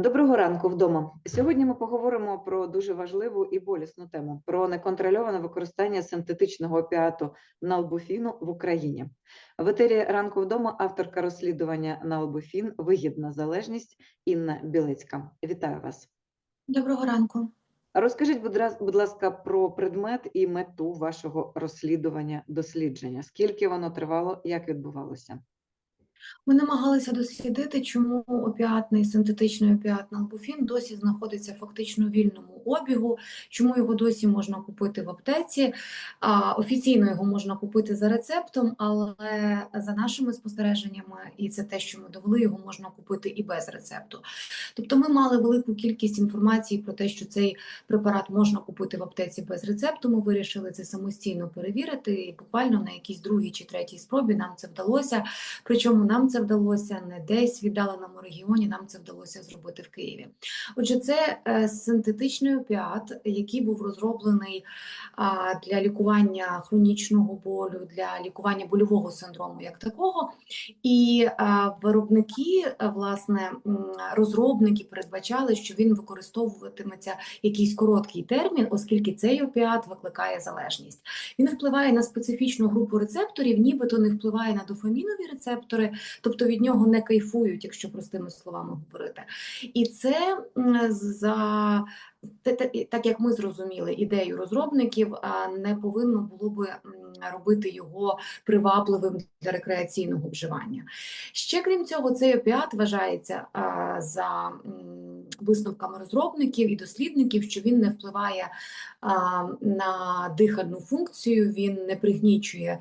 Доброго ранку вдома. Сьогодні ми поговоримо про дуже важливу і болісну тему про неконтрольоване використання синтетичного опіату налбуфіну в Україні. В етері ранку вдома авторка розслідування налбуфін Вигідна залежність Інна Білецька. Вітаю вас. Доброго ранку. Розкажіть, будь ласка, про предмет і мету вашого розслідування дослідження. Скільки воно тривало, як відбувалося? Ми намагалися дослідити, чому опіатний синтетичний опіат налбуфін досі знаходиться фактично у вільному обігу, чому його досі можна купити в аптеці. А, офіційно його можна купити за рецептом, але за нашими спостереженнями, і це те, що ми довели, його можна купити і без рецепту. Тобто ми мали велику кількість інформації про те, що цей препарат можна купити в аптеці без рецепту. Ми вирішили це самостійно перевірити, і буквально на якійсь другій чи третій спробі нам це вдалося. Причому нам це вдалося не десь в віддаленому регіоні, нам це вдалося зробити в Києві. Отже, це е, синтетичний опіат, який був розроблений для лікування хронічного болю, для лікування больового синдрому як такого. І виробники, е, власне, розробники передбачали, що він використовуватиметься якийсь короткий термін, оскільки цей опіат викликає залежність. Він впливає на специфічну групу рецепторів, нібито не впливає на дофамінові рецептори, тобто від нього не кайфують, якщо простими словами говорити. І це за так як ми зрозуміли ідею розробників, не повинно було би робити його привабливим для рекреаційного вживання. Ще крім цього, цей опіат вважається за висновками розробників і дослідників, що він не впливає а, на дихальну функцію, він не пригнічує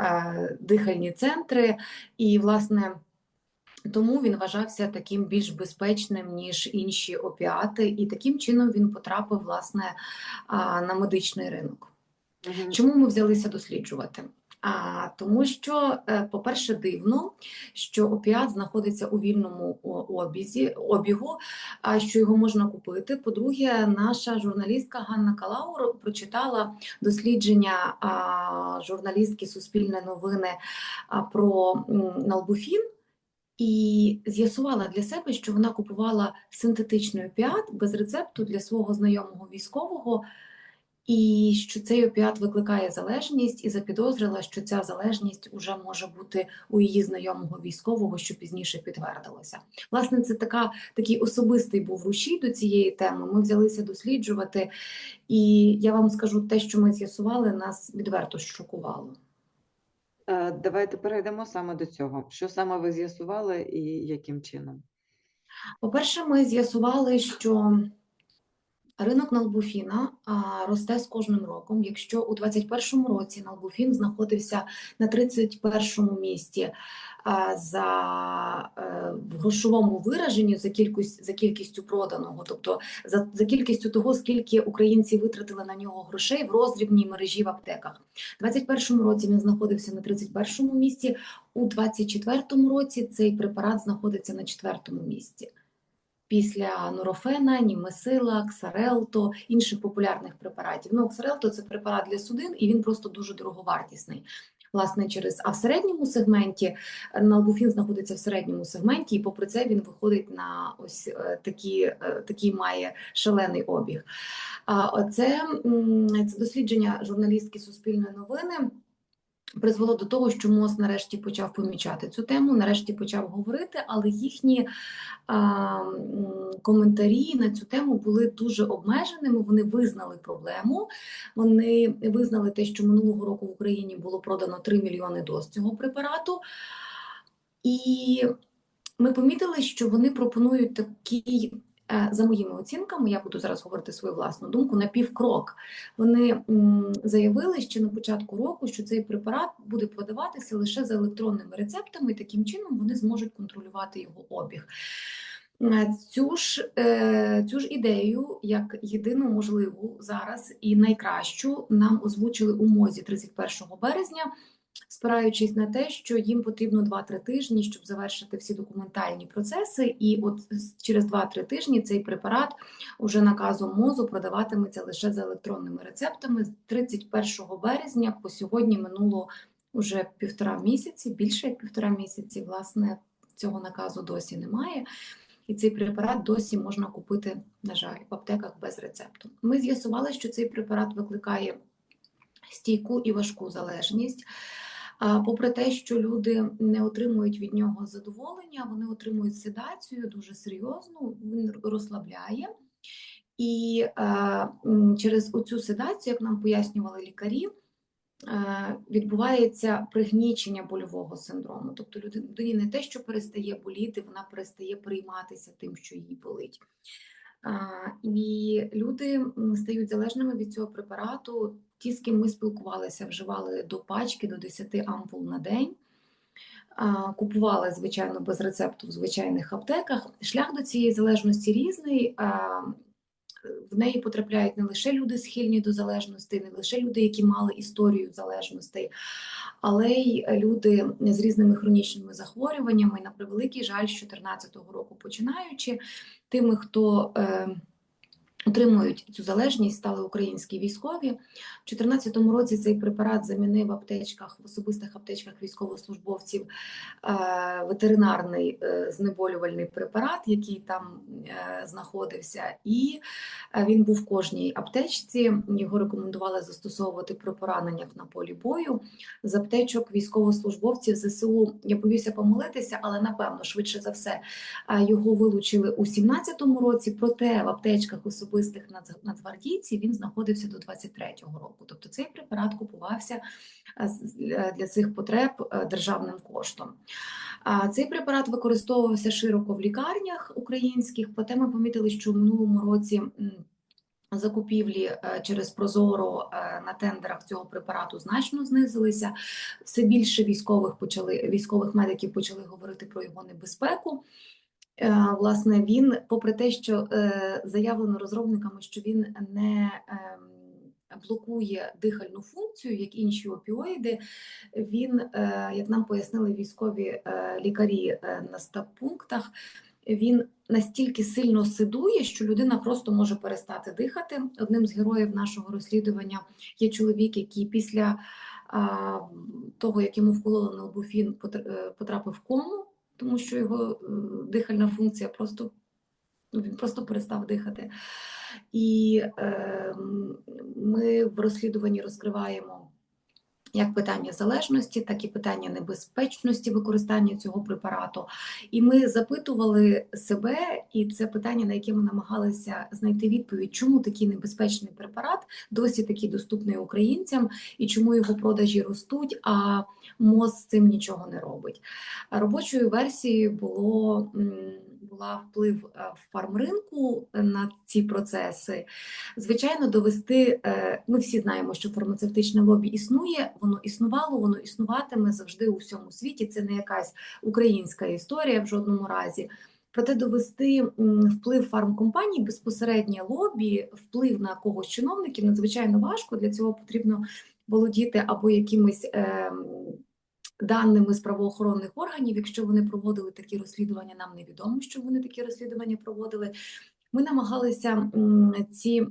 е, дихальні центри, і, власне, тому він вважався таким більш безпечним, ніж інші опіати, і таким чином він потрапив, власне, а, на медичний ринок. Чому ми взялися досліджувати? А, тому що, е, по-перше, дивно, що опіат знаходиться у вільному обізі, обігу, а що його можна купити. По-друге, наша журналістка Ганна Калаур прочитала дослідження журналістки Суспільне новини про налбуфін. І з'ясувала для себе, що вона купувала синтетичний опіат без рецепту для свого знайомого військового, і що цей опіат викликає залежність, і запідозрила, що ця залежність уже може бути у її знайомого військового, що пізніше підтвердилося. Власне, це така, такий особистий був рушій до цієї теми. Ми взялися досліджувати, і я вам скажу, те, що ми з'ясували, нас відверто шокувало. Е, Давайте перейдемо саме до цього. Що саме ви з'ясували і яким чином? По-перше, ми з'ясували, що ринок налбуфіна росте з кожним роком. Якщо у 2021 році налбуфін знаходився на 31 місці за е, в грошовому вираженні за кількість за кількістю проданого, тобто за, за кількістю того, скільки українці витратили на нього грошей в роздрібній мережі в аптеках. У 2021 році він знаходився на 31 місці. У 2024 році цей препарат знаходиться на 4 місці. Після нурофена, німесила, ксарелто, інших популярних препаратів. Ну, ксарелто це препарат для судин, і він просто дуже дороговартісний. Власне, через а в середньому сегменті налбуфін знаходиться в середньому сегменті, і попри це він виходить на ось е, такі, е, такий має шалений обіг. А оце це дослідження журналістки Суспільної новини призвело до того, що МОЗ нарешті почав помічати цю тему, нарешті почав говорити, але їхні а, коментарі на цю тему були дуже обмеженими. Вони визнали проблему. Вони визнали те, що минулого року в Україні було продано 3 мільйони доз цього препарату. І ми помітили, що вони пропонують такий, е, за моїми оцінками, я буду зараз говорити свою власну думку, на півкрок. Вони заявили ще на початку року, що цей препарат буде подаватися лише за електронними рецептами, і таким чином вони зможуть контролювати його обіг. Е, Цю ж, е, цю ж ідею, як єдину можливу зараз і найкращу, нам озвучили у МОЗі 31 березня, спираючись на те, що їм потрібно 2-3 тижні, щоб завершити всі документальні процеси, і от через 2-3 тижні цей препарат уже наказом МОЗу продаватиметься лише за електронними рецептами. З 31 березня по сьогодні минуло вже півтора місяці, більше як півтора місяці, власне, цього наказу досі немає. І цей препарат досі можна купити, на жаль, в аптеках без рецепту. Ми з'ясували, що цей препарат викликає стійку і важку залежність. Попри те, що люди не отримують від нього задоволення, вони отримують седацію дуже серйозну, він розслабляє. І е, через оцю седацію, як нам пояснювали лікарі, е, відбувається пригнічення больового синдрому. Тобто люди- людині не те, що перестає боліти, вона перестає прийматися тим, що їй болить. І люди стають залежними від цього препарату. Ті, з ким ми спілкувалися, вживали до пачки до 10 ампул на день. Купували, звичайно, без рецепту в звичайних аптеках. Шлях до цієї залежності різний. В неї потрапляють не лише люди схильні до залежностей, не лише люди, які мали історію залежностей, але й люди з різними хронічними захворюваннями. На превеликий жаль, з 2014 року починаючи, тими, хто е, отримують цю залежність, стали українські військові. У 2014 році цей препарат замінив в аптечках, в особистих аптечках військовослужбовців е, ветеринарний е, знеболювальний препарат, який там е, знаходився, і він був в кожній аптечці. Його рекомендували застосовувати при пораненнях на полі бою з аптечок військовослужбовців ЗСУ. Я боюся помилитися, але напевно, швидше за все, Його вилучили у 17-му році, проте в аптечках особистих нац- нацгвардійців він знаходився до 23-го року. Тобто цей препарат купувався з- для цих потреб е, державним коштом. Цей препарат використовувався широко в лікарнях українських, проте ми помітили, що в минулому році. Закупівлі е, через Прозоро е, на тендерах цього препарату значно знизилися. Все більше військових почали військових медиків почали говорити про його небезпеку. Е, Власне, він, попри те, що е, заявлено розробниками, що він не ем, блокує дихальну функцію, як інші опіоїди, він, е, як нам пояснили військові лікарі на стаб-пунктах, він настільки сильно сидує, що людина просто може перестати дихати. Одним з героїв нашого розслідування є чоловік, який після того, як йому вкололи потр- е, потрапив в кому, тому що його е, дихальна функція просто ну, він просто перестав дихати. І е, ми в розслідуванні розкриваємо як питання залежності, так і питання небезпечності використання цього препарату. І ми запитували себе, і це питання, на яке ми намагалися знайти відповідь, чому такий небезпечний препарат досі такий доступний українцям, і чому його продажі ростуть, а МОЗ з цим нічого не робить. Робочою версією було була вплив е, фармринку на ці процеси. Звичайно, довести. е, Ми всі знаємо, що фармацевтичне лобі існує, воно існувало, воно існуватиме завжди у всьому світі. Це не якась українська історія в жодному разі. Проте довести вплив фармкомпаній, безпосереднє лобі, вплив на когось чиновників надзвичайно важко. Для цього потрібно володіти або якимись ем, даними з правоохоронних органів. Якщо вони проводили такі розслідування, нам невідомо, що вони такі розслідування проводили. Ми намагалися ці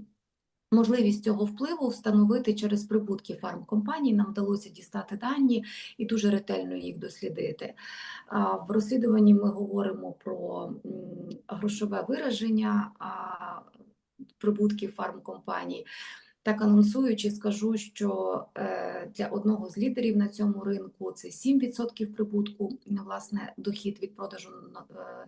можливість цього впливу встановити через прибутки фармкомпаній. Нам вдалося дістати дані і дуже ретельно їх дослідити. В розслідуванні ми говоримо про грошове вираження прибутків фармкомпаній. Так анонсуючи, скажу, що е, для одного з лідерів на цьому ринку це 7% прибутку, на власне, дохід від продажу на- е,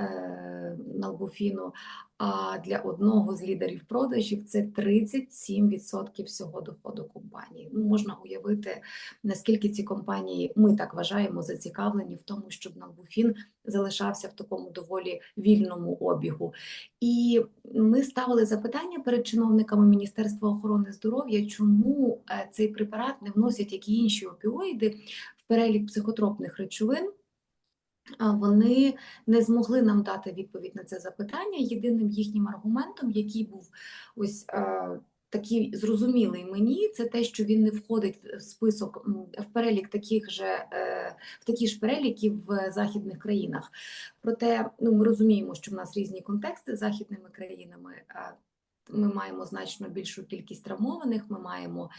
е, налбуфіну, а для одного з лідерів продажів це 37% всього доходу компанії. Ну, можна уявити, наскільки ці компанії, ми так вважаємо, зацікавлені в тому, щоб налбуфін залишався в такому доволі вільному обігу. І ми ставили запитання перед чиновниками Міністерства охорони здоров'я, чому е, цей препарат не вносять, як і інші опіоїди, в перелік психотропних речовин. Вони не змогли нам дати відповідь на це запитання. Єдиним їхнім аргументом, який був ось е, такий зрозумілий мені, це те, що він не входить в список в перелік таких же е, в такі ж переліки в західних країнах. Проте ну, ми розуміємо, що в нас різні контексти з західними країнами. Ми маємо значно більшу кількість травмованих. Ми маємо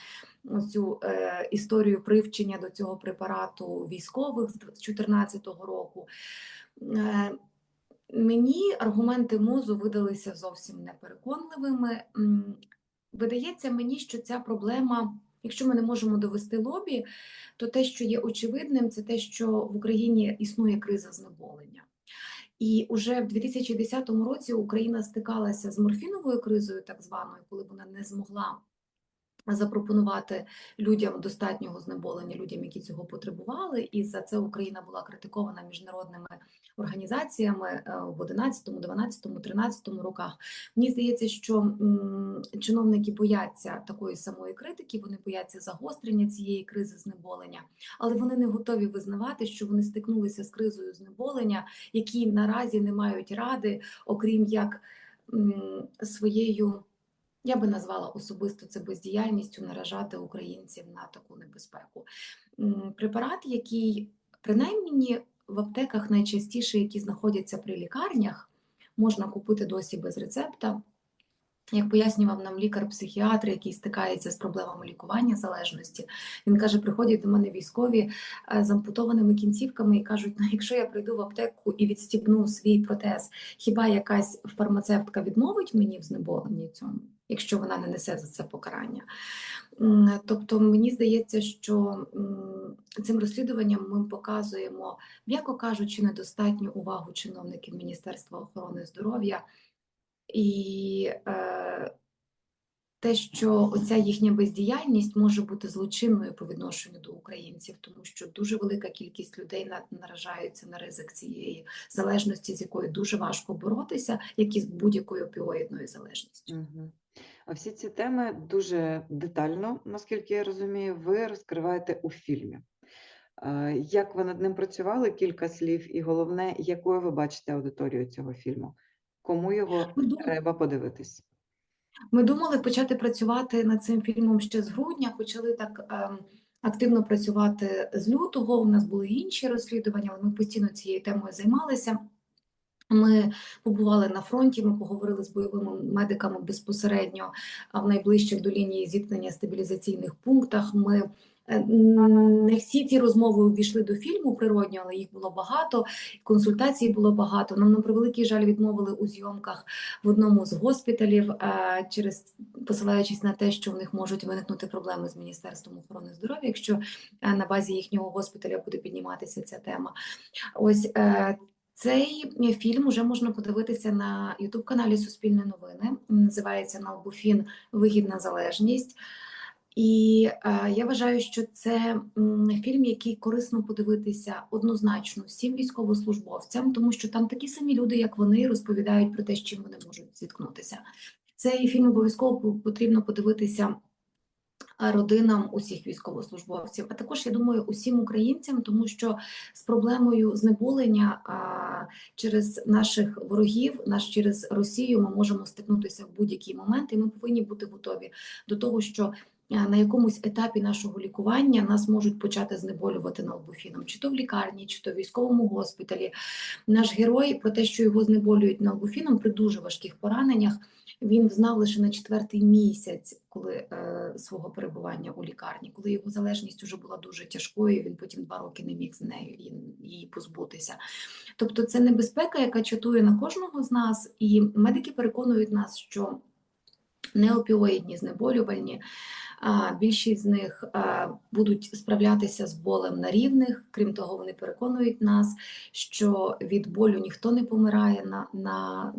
цю е, історію привчення до цього препарату військових з 2014 року. Е, Мені аргументи МОЗу видалися зовсім непереконливими. Видається мені, що ця проблема, якщо ми не можемо довести лобі, то те, що є очевидним, це те, що в Україні існує криза знеболення. І уже в 2010 році Україна стикалася з морфіновою кризою, так званою, коли вона не змогла запропонувати людям достатнього знеболення, людям, які цього потребували, і за це Україна була критикована міжнародними організаціями е, в 11, 12, 13 роках. Мені здається, що чиновники бояться такої самої критики, вони бояться загострення цієї кризи знеболення, але вони не готові визнавати, що вони стикнулися з кризою знеболення, які наразі не мають ради, окрім як своєю. Я би назвала особисто це бездіяльністю наражати українців на таку небезпеку. Препарат, який принаймні в аптеках найчастіше, які знаходяться при лікарнях, можна купити досі без рецепта. Як пояснював нам лікар-психіатр, який стикається з проблемами лікування залежності, він каже: приходять до мене військові е, з ампутованими кінцівками і кажуть: ну, якщо я прийду в аптеку і відстібну свій протез, хіба якась фармацевтка відмовить мені в знеболенні цьому, якщо вона не несе за це покарання? Тобто, мені здається, що цим розслідуванням ми показуємо, м'яко кажучи, недостатню увагу чиновників Міністерства охорони здоров'я. І е, те, що оця їхня бездіяльність може бути злочинною по відношенню до українців, тому що дуже велика кількість людей на- наражаються на ризик цієї залежності, з якою дуже важко боротися, як і з будь-якою опіоїдною залежністю. Мгм. А всі ці теми дуже детально, наскільки я розумію, ви розкриваєте у фільмі. Як ви над ним працювали? Кілька слів, і головне, якою ви бачите аудиторію цього фільму? Кому його треба подивитись? Ми думали почати працювати над цим фільмом ще з грудня, почали так ем, активно працювати з лютого. У нас були інші розслідування, але ми постійно цією темою займалися. Ми побували на фронті, ми поговорили з бойовими медиками безпосередньо в найближчих до лінії зіткнення стабілізаційних пунктах. Ми е, не всі ці розмови увійшли до фільму природньо, але їх було багато, консультацій було багато. Нам на превеликий жаль відмовили у зйомках в одному з госпіталів, е, через посилаючись на те, що в них можуть виникнути проблеми з Міністерством охорони здоров'я, якщо е, на базі їхнього госпіталя буде підніматися ця тема. Ось цей фільм уже можна подивитися на youtube каналі Суспільне новини. Називається Налбуфін Вигідна залежність. І е, я вважаю, що це фільм, який корисно подивитися однозначно всім військовослужбовцям, тому що там такі самі люди, як вони, розповідають про те, з чим вони можуть зіткнутися. Цей фільм обов'язково потрібно подивитися родинам усіх військовослужбовців, а також я думаю, усім українцям, тому що з проблемою знеболення через наших ворогів, наш через Росію, ми можемо стикнутися в будь-який момент, і ми повинні бути готові до того, що на якомусь етапі нашого лікування нас можуть почати знеболювати налбуфіном, чи то в лікарні, чи то в військовому госпіталі. Наш герой про те, що його знеболюють налбуфіном при дуже важких пораненнях. Він взнав лише на четвертий місяць, коли е, свого перебування у лікарні, коли його залежність вже була дуже тяжкою. Він потім два роки не міг з нею її позбутися. Тобто, це небезпека, яка чатує на кожного з нас, і медики переконують нас, що неопіоїдні знеболювальні. Більшість з них будуть справлятися з болем на рівних. Крім того, вони переконують нас, що від болю ніхто не помирає на, на,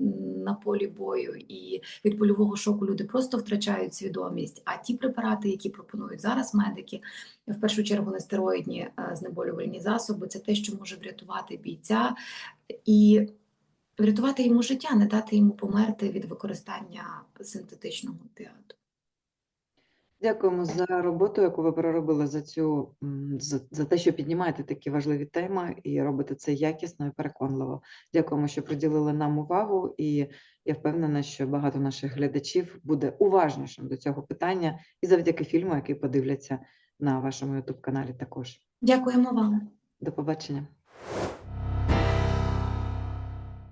на полі бою, і від больового шоку люди просто втрачають свідомість. А ті препарати, які пропонують зараз медики, в першу чергу нестероїдні а, знеболювальні засоби, це те, що може врятувати бійця і врятувати йому життя, не дати йому померти від використання синтетичного опіату. Дякуємо за роботу, яку ви проробили за цю за, за те, що піднімаєте такі важливі теми і робите це якісно і переконливо. Дякуємо, що приділили нам увагу, і я впевнена, що багато наших глядачів буде уважнішим до цього питання і завдяки фільму, який подивляться на вашому youtube каналі також. Дякуємо вам. До побачення.